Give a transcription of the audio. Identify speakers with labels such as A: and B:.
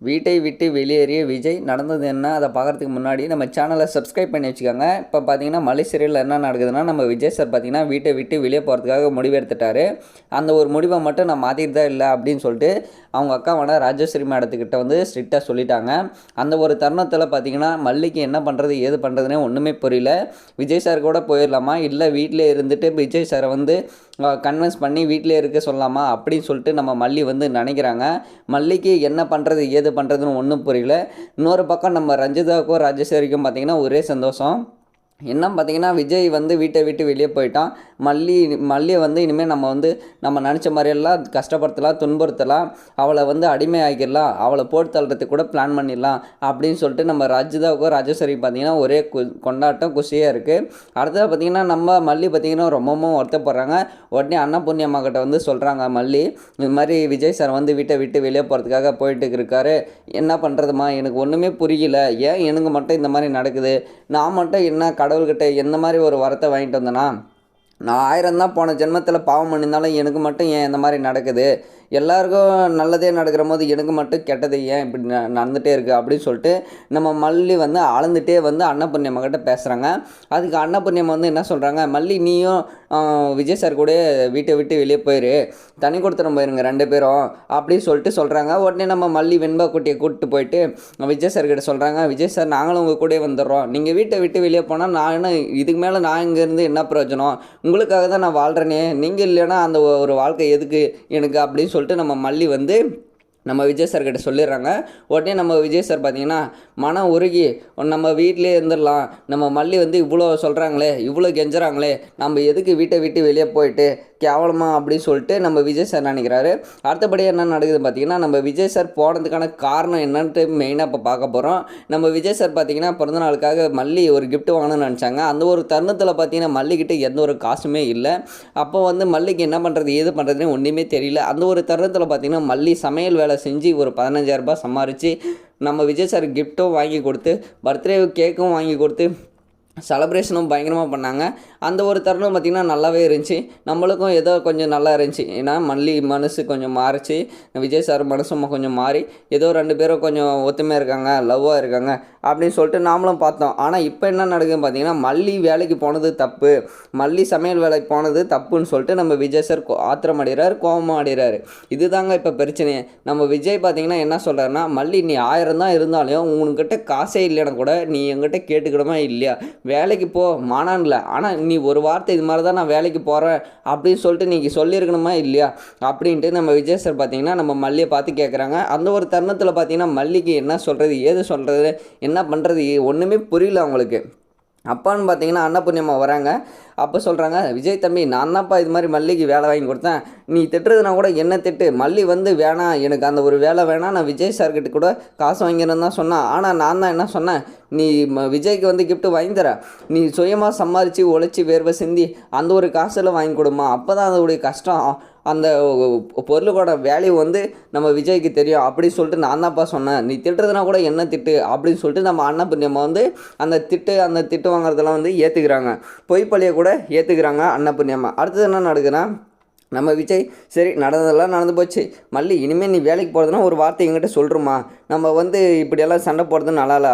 A: வீட்டை விட்டு வெளியேறிய விஜய் நடந்தது என்ன அதை பார்க்குறதுக்கு முன்னாடி நம்ம சேனலை சப்ஸ்கிரைப் பண்ணி வச்சுக்கோங்க. இப்போ பார்த்தீங்கன்னா மலை சீரியலில் என்ன நடக்குதுன்னா நம்ம விஜய் சார் பார்த்தீங்கன்னா வீட்டை விட்டு வெளியே போகிறதுக்காக முடிவெடுத்துட்டாரு அந்த ஒரு முடிவை மட்டும் நான் மாற்றிட்டு தான் இல்லை அப்படின்னு சொல்லிட்டு அவங்க அக்காவான ராஜஸ்ரீ மேடத்துக்கிட்ட வந்து ஸ்ட்ரிக்டாக சொல்லிட்டாங்க. அந்த ஒரு தருணத்தில் பார்த்தீங்கன்னா மல்லிக்கு என்ன பண்ணுறது ஏது பண்ணுறதுனே ஒன்றுமே புரியல. விஜய் சார் கூட போயிடலாமா? இல்லை வீட்டிலே இருந்துட்டு விஜய் சாரை வந்து கன்வின்ஸ் பண்ணி வீட்டிலே இருக்க சொல்லலாமா? அப்படின்னு சொல்லிட்டு நம்ம மல்லி வந்து நினைக்கிறாங்க. மல்லிக்கு என்ன பண்ணுறது ஏது பண்ணுறதுன்னு ஒன்றும் புரியல. இன்னொரு பக்கம் நம்ம ரஞ்சிதாவுக்கும் ராஜேஸ்வரிக்கும் பார்த்தீங்கன்னா ஒரே சந்தோஷம். என்ன பார்த்தீங்கன்னா விஜய் வந்து வீட்டை விட்டு வெளியே போயிட்டான். மல்லி மல்லியை வந்து இனிமேல் நம்ம வந்து நம்ம நினச்ச மாதிரியெல்லாம் கஷ்டப்படுத்தலாம் துன்புறுத்தலாம். அவளை வந்து அடிமை ஆகிடலாம் அவளை போட்டு தள்ளுறதுக்கு கூட பிளான் பண்ணிடலாம் அப்படின்னு சொல்லிட்டு நம்ம ரஜிதாவுக்கும் ராஜேஸ்வரி பார்த்தீங்கன்னா ஒரே கு கொண்டாட்டம் குஷியாக இருக்குது அடுத்தது பார்த்தீங்கன்னா நம்ம மல்லி பார்த்தீங்கன்னா ரொம்பவும் வருத்தப்படுறாங்க. உடனே அன்னபுண்ணியம்மா கிட்ட வந்து சொல்கிறாங்க மல்லி இது மாதிரி விஜய் சார் வந்து வீட்டை விட்டு வெளியே போகிறதுக்காக போயிட்டு இருக்காரு. என்ன பண்ணுறதுமா எனக்கு ஒன்றுமே புரியல. ஏன் எனக்கு மட்டும் இந்த மாதிரி நடக்குது? நான் மட்டும் என்ன கடவுள்கிட்ட எந்த மாதிரி ஒரு வரத்தை வாங்கிட்டு வந்தேன்னா நான் ஆயிரம் தான் போன ஜென்மத்தில் பாவம் பண்ணியிருந்தாலும் எனக்கு மட்டும் ஏன் இந்த மாதிரி நடக்குது? எல்லாருக்கும் நல்லதே நடக்கிற போது எனக்கு மட்டும் கெட்டது ஏன் இப்படி ந நடந்துகிட்டே இருக்குது அப்படின்னு சொல்லிட்டு நம்ம மல்லி வந்து அளந்துட்டே வந்து அன்னபுண்ணியம்மக்கிட்ட பேசுகிறாங்க அதுக்கு அன்னபுண்ணியம் வந்து என்ன சொல்கிறாங்க மல்லி நீயும் விஜய் சார் கூட வீட்டை விட்டு வெளியே போயிரு. தனி கொடுத்துரும் போயிருங்க ரெண்டு பேரும். அப்படின்னு சொல்லிட்டு சொல்கிறாங்க உடனே நம்ம மல்லி வெண்பா குட்டியை கூப்பிட்டு போயிட்டு விஜய் சார் கிட்ட சொல்கிறாங்க விஜய் சார் நாங்களும் உங்கள் கூட வந்துடுறோம். நீங்கள் வீட்டை விட்டு வெளியே போனால் நான் என்ன இதுக்கு மேலே நான் இங்கேருந்து என்ன பிரயோஜனம்? உங்களுக்காக தான் நான் வாழ்கிறேனே நீங்கள் இல்லைன்னா அந்த ஒரு வாழ்க்கை எதுக்கு எனக்கு? அப்படின்னு சொல்லிட்டு நம்ம மல்லி வந்து நம்ம விஜய் சார் கிட்ட சொல்லிடுறாங்க. உடனே நம்ம விஜய் சார் பார்த்தீங்கன்னா மனம் உருகி நம்ம வீட்டிலே இருந்துடலாம். நம்ம மல்லி வந்து இவ்வளோ சொல்கிறாங்களே இவ்வளோ கெஞ்சுறாங்களே நம்ம எதுக்கு வீட்டை விட்டு வெளியே போயிட்டு கேவலமா அப்படின்னு சொல்லிட்டு நம்ம விஜய் சார் நினைக்கிறாரு? அடுத்தபடியாக என்ன நடக்குது பார்த்தீங்கன்னா நம்ம விஜய் சார் போனதுக்கான காரணம் என்னன்ட்டு மெயினாக இப்போ பார்க்க போகிறோம் நம்ம விஜய் சார் பார்த்தீங்கன்னா பிறந்தநாளுக்காக மல்லி ஒரு கிஃப்ட் வாங்கணும்னு நினச்சாங்க. அந்த ஒரு தருணத்தில் பார்த்தீங்கன்னா மல்லிக்கிட்ட எந்த ஒரு காசுமே இல்லை. அப்போ வந்து மல்லிக்கு என்ன பண்ணுறது ஏது பண்ணுறதுன்னு ஒன்றுமே தெரியல. அந்த ஒரு தருணத்தில் பார்த்தீங்கன்னா மல்லி சமையல் வேலை செஞ்சு ஒரு பதினஞ்சாயிரரூபா சம்பாரித்து நம்ம விஜய் சார் கிஃப்ட்டும் வாங்கி கொடுத்து பர்த்டே கேக்கும் வாங்கி கொடுத்து செலப்ரேஷனும் பயங்கரமாக பண்ணாங்க. அந்த ஒரு தருணம் பார்த்திங்கன்னா நல்லாவே இருந்துச்சு. நம்மளுக்கும் ஏதோ கொஞ்சம் நல்லா இருந்துச்சு. ஏன்னா மல்லி மனசு கொஞ்சம் மாறிச்சு. விஜய் சார் மனசும் கொஞ்சம் மாறி ஏதோ ரெண்டு பேரும் கொஞ்சம் ஒத்துமையாக இருக்காங்க லவ்வாக இருக்காங்க அப்படின்னு சொல்லிட்டு நாமளும் பார்த்தோம். ஆனால் இப்போ என்ன நடக்குதுன்னு பார்த்தீங்கன்னா மல்லி வேலைக்கு போனது தப்பு. மல்லி சமையல் வேலைக்கு போனது தப்புன்னு சொல்லிட்டு நம்ம விஜய் சார் கோ- ஆத்திரம் அடைகிறார் கோபமாக அடைகிறாரு இதுதாங்க இப்போ பிரச்சனையே நம்ம விஜய் பார்த்தீங்கன்னா என்ன சொல்கிறாருன்னா மல்லி நீ ஆயிரம் தான் இருந்தாலும் உங்ககிட்ட காசே இல்லைன்னா கூட நீ என்கிட்ட கேட்டுக்கிடமா இல்லையா? வேலைக்கு போ மானான்ல. ஆனால் நீ ஒரு வார்த்தை இது மாதிரி தான் நான் வேலைக்கு போகிறேன் அப்படின்னு சொல்லிட்டு நீங்கள் சொல்லியிருக்கணுமா இல்லையா? அப்படின்ட்டு நம்ம விஜய் சார் பார்த்தீங்கன்னா நம்ம மல்லியை பார்த்து கேட்குறாங்க அந்த ஒரு தருணத்தில் பார்த்தீங்கன்னா மல்லிக்கு என்ன சொல்கிறது ஏது சொல்கிறது என்ன பண்ணுறது ஒன்றுமே புரியல அவங்களுக்கு. அப்பான்னு பார்த்தீங்கன்னா அன்னபுண்ணியம்மா வராங்க. அப்போ சொல்கிறாங்க விஜய் தம்பி நான் தான்ப்பா இது மாதிரி மல்லிக்கு வேலை வாங்கி கொடுத்தேன். நீ திட்டுறதுனா கூட என்ன திட்டு? மல்லி வந்து வேணாம். எனக்கு அந்த ஒரு வேலை வேணாம். நான் விஜய் சார்கிட்ட கூட காசு வாங்கிறேன்னு தான் சொன்னான். ஆனால் நான் தான் என்ன சொன்னேன்? நீ ம- விஜய்க்கு வந்து கிஃப்ட்டு வாங்கி தர. நீ சுயமாக சம்பாதிச்சு உழைச்சி வேர்வை சிந்தி அந்த ஒரு காசில் வாங்கி கொடுமா அப்போ தான் அதோடைய கஷ்டம். அந்த பொருளோட வேல்யூ வந்து நம்ம விஜய்க்கு தெரியும் அப்படின்னு சொல்லிட்டு நான் தான்ப்பா சொன்னேன். நீ திட்டுறதுனா கூட என்ன திட்டு? அப்படின்னு சொல்லிட்டு நம்ம அண்ணன் புண்ணியம்மா வந்து அந்த திட்டு அந்த திட்டு வாங்குறதெல்லாம் வந்து ஏற்றுக்கிறாங்க பொய்ப்பள்ளியை கூட ஏற்றுக்கிறாங்க அண்ணன் புண்ணியம்மா அடுத்தது என்ன நடக்குதுன்னா நம்ம விஜய் சரி நடந்ததெல்லாம் நடந்து போச்சு. மல்லி இனிமேல் நீ வேலைக்கு போகிறதுனா ஒரு வார்த்தை என்கிட்ட சொல்கிறோமா நம்ம வந்து இப்படியெல்லாம் சண்டை போடுறது நல்லா இல்லை